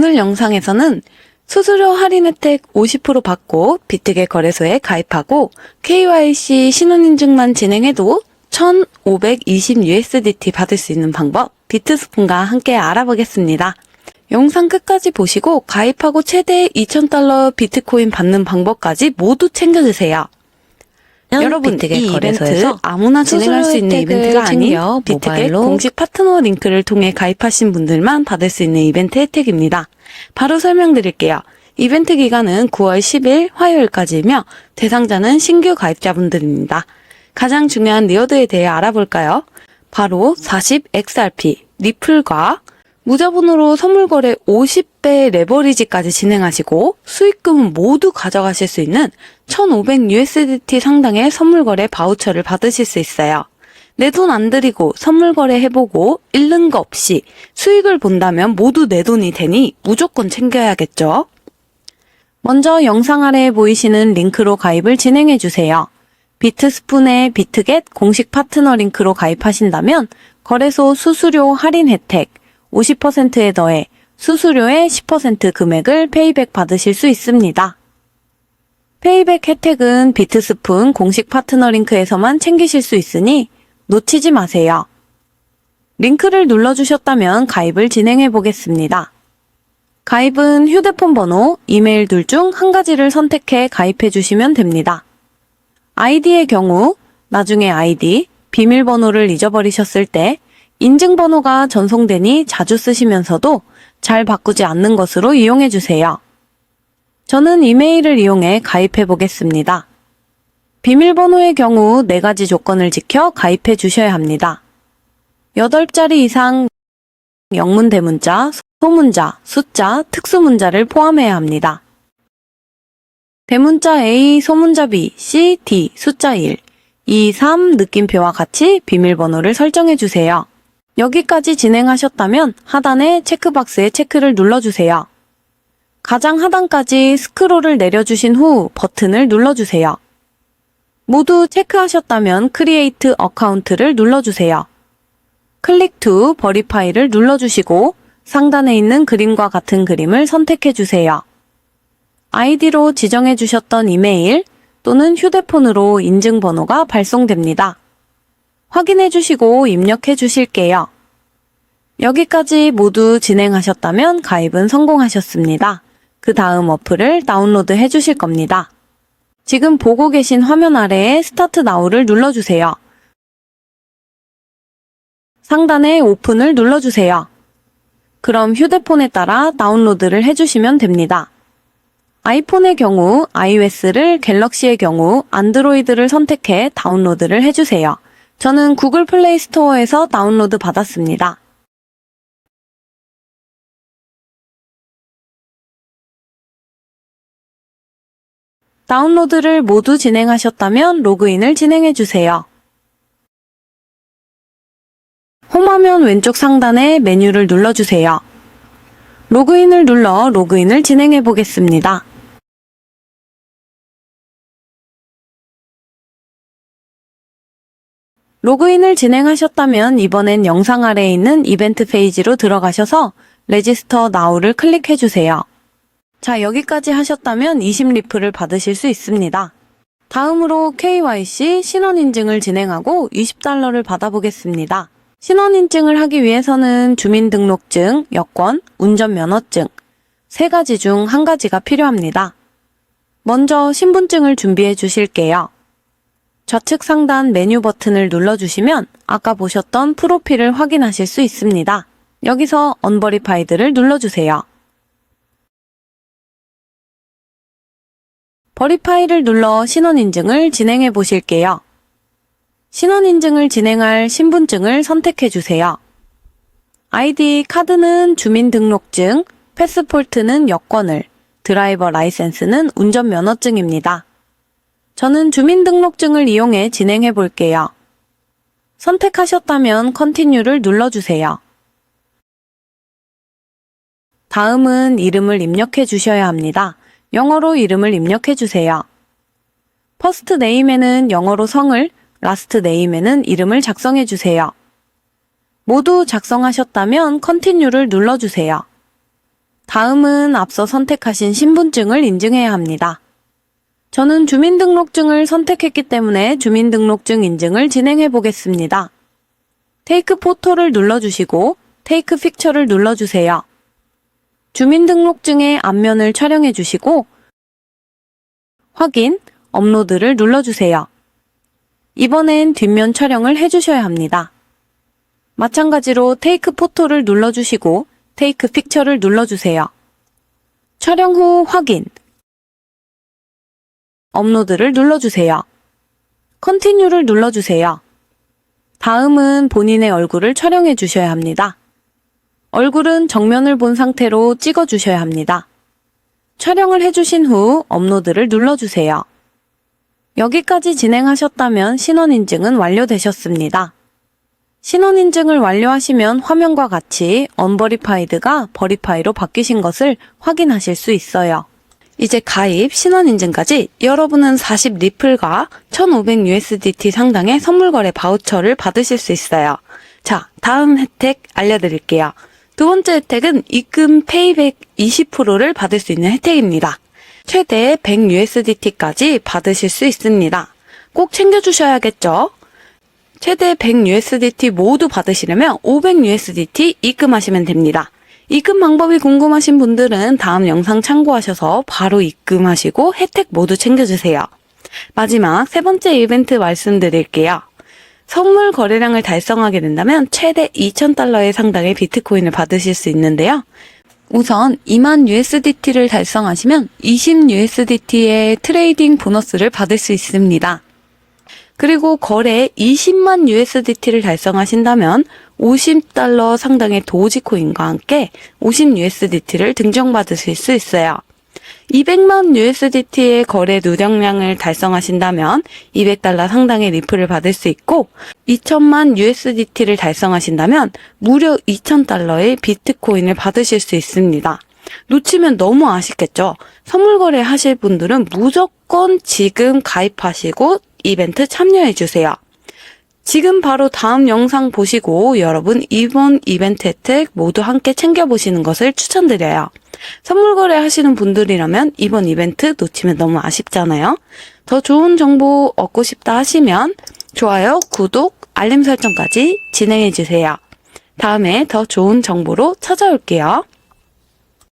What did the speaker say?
오늘 영상에서는 수수료 할인 혜택 50% 받고 비트겟 거래소에 가입하고 KYC 신원인증만 진행해도 1520USDT 받을 수 있는 방법 비트스푼과 함께 알아보겠습니다. 영상 끝까지 보시고 가입하고 최대 2000달러 비트코인 받는 방법까지 모두 챙겨주세요. 여러분, 비트겟 이 이벤트 거래소에서 아무나 진행할 수 있는 이벤트가 아닌 비트겟 공식 파트너 링크를 통해 가입하신 분들만 받을 수 있는 이벤트 혜택입니다. 바로 설명드릴게요. 이벤트 기간은 9월 10일 화요일까지이며 대상자는 신규 가입자분들입니다. 가장 중요한 리워드에 대해 알아볼까요? 바로 40XRP, 리플과 무자본으로 선물 거래 50배 레버리지까지 진행하시고 수익금은 모두 가져가실 수 있는 1500USDT 상당의 선물 거래 바우처를 받으실 수 있어요. 내 돈 안 들이고 선물 거래 해보고 잃는 거 없이 수익을 본다면 모두 내 돈이 되니 무조건 챙겨야겠죠? 먼저 영상 아래에 보이시는 링크로 가입을 진행해 주세요. 비트스푼의 비트겟 공식 파트너 링크로 가입하신다면 거래소 수수료 할인 혜택 50%에 더해 수수료의 10% 금액을 페이백 받으실 수 있습니다. 페이백 혜택은 비트스푼 공식 파트너 링크에서만 챙기실 수 있으니 놓치지 마세요. 링크를 눌러주셨다면 가입을 진행해 보겠습니다. 가입은 휴대폰 번호, 이메일 둘 중 한 가지를 선택해 가입해 주시면 됩니다. 아이디의 경우 나중에 아이디, 비밀번호를 잊어버리셨을 때 인증번호가 전송되니 자주 쓰시면서도 잘 바꾸지 않는 것으로 이용해 주세요. 저는 이메일을 이용해 가입해 보겠습니다. 비밀번호의 경우 4가지 조건을 지켜 가입해 주셔야 합니다. 8자리 이상 영문 대문자, 소문자, 숫자, 특수문자를 포함해야 합니다. 대문자 A, 소문자 B, C, D, 숫자 1, 2, 3 느낌표와 같이 비밀번호를 설정해 주세요. 여기까지 진행하셨다면 하단의 체크박스에 체크를 눌러주세요. 가장 하단까지 스크롤을 내려주신 후 버튼을 눌러주세요. 모두 체크하셨다면 크리에이트 어카운트를 눌러주세요. 클릭 투 버리파이를 눌러주시고 상단에 있는 그림과 같은 그림을 선택해 주세요. 아이디로 지정해 주셨던 이메일 또는 휴대폰으로 인증번호가 발송됩니다. 확인해 주시고 입력해 주실게요. 여기까지 모두 진행하셨다면 가입은 성공하셨습니다. 그 다음 어플을 다운로드 해 주실 겁니다. 지금 보고 계신 화면 아래에 스타트 나우를 눌러주세요. 상단에 오픈을 눌러주세요. 그럼 휴대폰에 따라 다운로드를 해주시면 됩니다. 아이폰의 경우 iOS를 갤럭시의 경우 안드로이드를 선택해 다운로드를 해주세요. 저는 구글 플레이 스토어에서 다운로드 받았습니다. 다운로드를 모두 진행하셨다면 로그인을 진행해 주세요. 홈화면 왼쪽 상단에 메뉴를 눌러주세요. 로그인을 눌러 로그인을 진행해 보겠습니다. 로그인을 진행하셨다면 이번엔 영상 아래에 있는 이벤트 페이지로 들어가셔서 레지스터 나우를 클릭해 주세요. 자, 여기까지 하셨다면 20리플을 받으실 수 있습니다. 다음으로 KYC 신원인증을 진행하고 20달러를 받아보겠습니다. 신원인증을 하기 위해서는 주민등록증, 여권, 운전면허증 세 가지 중 한 가지가 필요합니다. 먼저 신분증을 준비해 주실게요. 좌측 상단 메뉴 버튼을 눌러주시면 아까 보셨던 프로필을 확인하실 수 있습니다. 여기서 언버리파이드를 눌러주세요. 버리파이를 눌러 신원인증을 진행해 보실게요. 신원인증을 진행할 신분증을 선택해 주세요. 아이디 카드는 주민등록증, 패스포트는 여권을, 드라이버 라이센스는 운전면허증입니다. 저는 주민등록증을 이용해 진행해 볼게요. 선택하셨다면 컨티뉴를 눌러주세요. 다음은 이름을 입력해 주셔야 합니다. 영어로 이름을 입력해 주세요. 퍼스트 네임에는 영어로 성을, 라스트 네임에는 이름을 작성해 주세요. 모두 작성하셨다면 컨티뉴를 눌러주세요. 다음은 앞서 선택하신 신분증을 인증해야 합니다. 저는 주민등록증을 선택했기 때문에 주민등록증 인증을 진행해 보겠습니다. 테이크 포토를 눌러주시고 테이크 픽처를 눌러주세요. 주민등록증의 앞면을 촬영해 주시고 확인, 업로드를 눌러주세요. 이번엔 뒷면 촬영을 해주셔야 합니다. 마찬가지로 테이크 포토를 눌러주시고 테이크 픽처를 눌러주세요. 촬영 후 확인, 업로드를 눌러주세요. 컨티뉴를 눌러주세요. 다음은 본인의 얼굴을 촬영해 주셔야 합니다. 얼굴은 정면을 본 상태로 찍어 주셔야 합니다. 촬영을 해주신 후 업로드를 눌러주세요. 여기까지 진행하셨다면 신원인증은 완료되셨습니다. 신원인증을 완료하시면 화면과 같이 언버리파이드가 버리파이로 바뀌신 것을 확인하실 수 있어요. 이제 가입, 신원인증까지 여러분은 40 리플과 1500 USDT 상당의 선물거래 바우처를 받으실 수 있어요. 자, 다음 혜택 알려드릴게요. 두 번째 혜택은 입금 페이백 20%를 받을 수 있는 혜택입니다. 최대 100 USDT까지 받으실 수 있습니다. 꼭 챙겨주셔야겠죠? 최대 100 USDT 모두 받으시려면 500 USDT 입금하시면 됩니다. 입금 방법이 궁금하신 분들은 다음 영상 참고하셔서 바로 입금하시고 혜택 모두 챙겨주세요. 마지막 세 번째 이벤트 말씀드릴게요. 선물 거래량을 달성하게 된다면 최대 2,000달러의 상당의 비트코인을 받으실 수 있는데요. 우선 2만 USDT를 달성하시면 20 USDT의 트레이딩 보너스를 받을 수 있습니다. 그리고 거래 20만 USDT를 달성하신다면 50달러 상당의 도지코인과 함께 50 USDT를 증정받으실 수 있어요. 200만 USDT의 거래 누적량을 달성하신다면 200달러 상당의 리플을 받을 수 있고 2천만 USDT를 달성하신다면 무려 2,000달러의 비트코인을 받으실 수 있습니다. 놓치면 너무 아쉽겠죠? 선물 거래 하실 분들은 무조건 지금 가입하시고 이벤트 참여해주세요. 지금 바로 다음 영상 보시고 여러분 이번 이벤트 혜택 모두 함께 챙겨보시는 것을 추천드려요. 선물 거래 하시는 분들이라면 이번 이벤트 놓치면 너무 아쉽잖아요. 더 좋은 정보 얻고 싶다 하시면 좋아요, 구독, 알림 설정까지 진행해주세요. 다음에 더 좋은 정보로 찾아올게요.